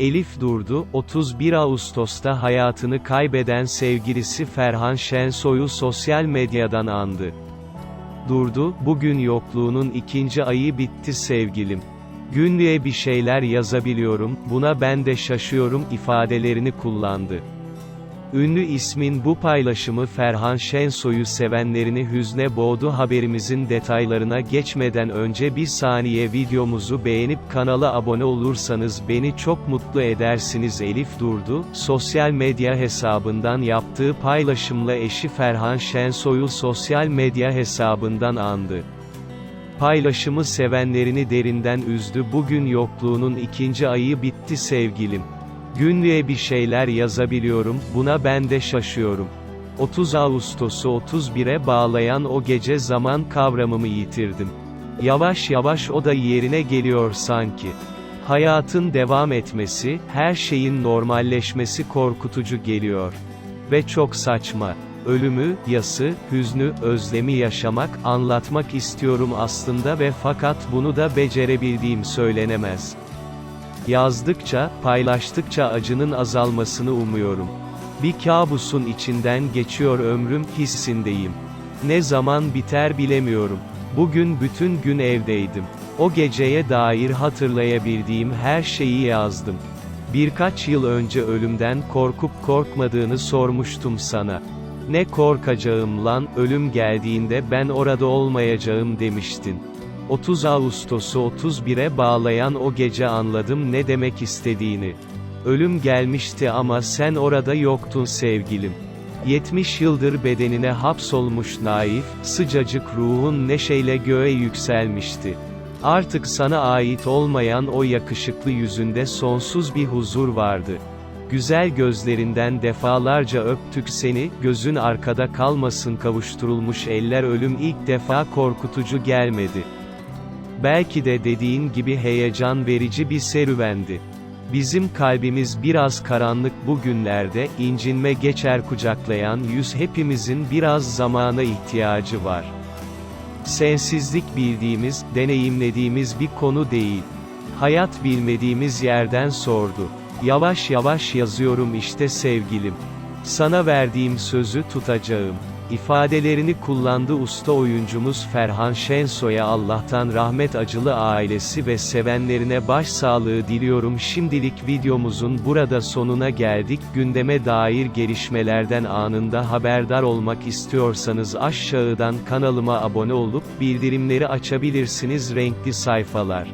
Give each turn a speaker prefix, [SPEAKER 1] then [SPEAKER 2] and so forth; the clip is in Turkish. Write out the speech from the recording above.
[SPEAKER 1] Elif Durdu, 31 Ağustos'ta hayatını kaybeden sevgilisi Ferhan Şensoy'u sosyal medyadan andı. Durdu, bugün yokluğunun ikinci ayı bitti sevgilim. Günlüğe bir şeyler yazabiliyorum, buna ben de şaşıyorum ifadelerini kullandı. Ünlü ismin bu paylaşımı Ferhan Şensoy'u sevenlerini hüzne boğdu haberimizin detaylarına geçmeden önce bir saniye videomuzu beğenip kanala abone olursanız beni çok mutlu edersiniz Elif Durdu, sosyal medya hesabından yaptığı paylaşımla eşi Ferhan Şensoy'u sosyal medya hesabından andı. Paylaşımı sevenlerini derinden üzdü bugün yokluğunun ikinci ayı bitti sevgilim. Günlüğe bir şeyler yazabiliyorum, buna ben de şaşıyorum. 30 Ağustos'u 31'e bağlayan o gece zaman kavramımı yitirdim. Yavaş yavaş o da yerine geliyor sanki. Hayatın devam etmesi, her şeyin normalleşmesi korkutucu geliyor. Ve çok saçma. Ölümü, yası, hüznü, özlemi yaşamak, anlatmak istiyorum aslında ve fakat bunu da becerebildiğim söylenemez. Yazdıkça, paylaştıkça acının azalmasını umuyorum. Bir kabusun içinden geçiyor ömrüm hissindeyim. Ne zaman biter bilemiyorum. Bugün bütün gün evdeydim. O geceye dair hatırlayabildiğim her şeyi yazdım. Birkaç yıl önce ölümden korkup korkmadığını sormuştum sana. Ne korkacağım lan, ölüm geldiğinde ben orada olmayacağım demiştin. 30 Ağustos'u 31'e bağlayan o gece anladım ne demek istediğini. Ölüm gelmişti ama sen orada yoktun sevgilim. 70 yıldır bedenine hapsolmuş naif, sıcacık ruhun neşeyle göğe yükselmişti. Artık sana ait olmayan o yakışıklı yüzünde sonsuz bir huzur vardı. Güzel gözlerinden defalarca öptük seni, gözün arkada kalmasın kavuşturulmuş eller ölüm ilk defa korkutucu gelmedi. Belki de dediğin gibi heyecan verici bir serüvendi. Bizim kalbimiz biraz karanlık bu günlerde, incinme geçer kucaklayan yüz hepimizin biraz zamana ihtiyacı var. Sensizlik bildiğimiz, deneyimlediğimiz bir konu değil. Hayat bilmediğimiz yerden sordu. Yavaş yavaş yazıyorum işte sevgilim. Sana verdiğim sözü tutacağım. İfadelerini kullandı usta oyuncumuz Ferhan Şensoy'a Allah'tan rahmet acılı ailesi ve sevenlerine başsağlığı diliyorum. Şimdilik videomuzun burada sonuna geldik. Gündeme dair gelişmelerden anında haberdar olmak istiyorsanız aşağıdan kanalıma abone olup bildirimleri açabilirsiniz renkli sayfalar.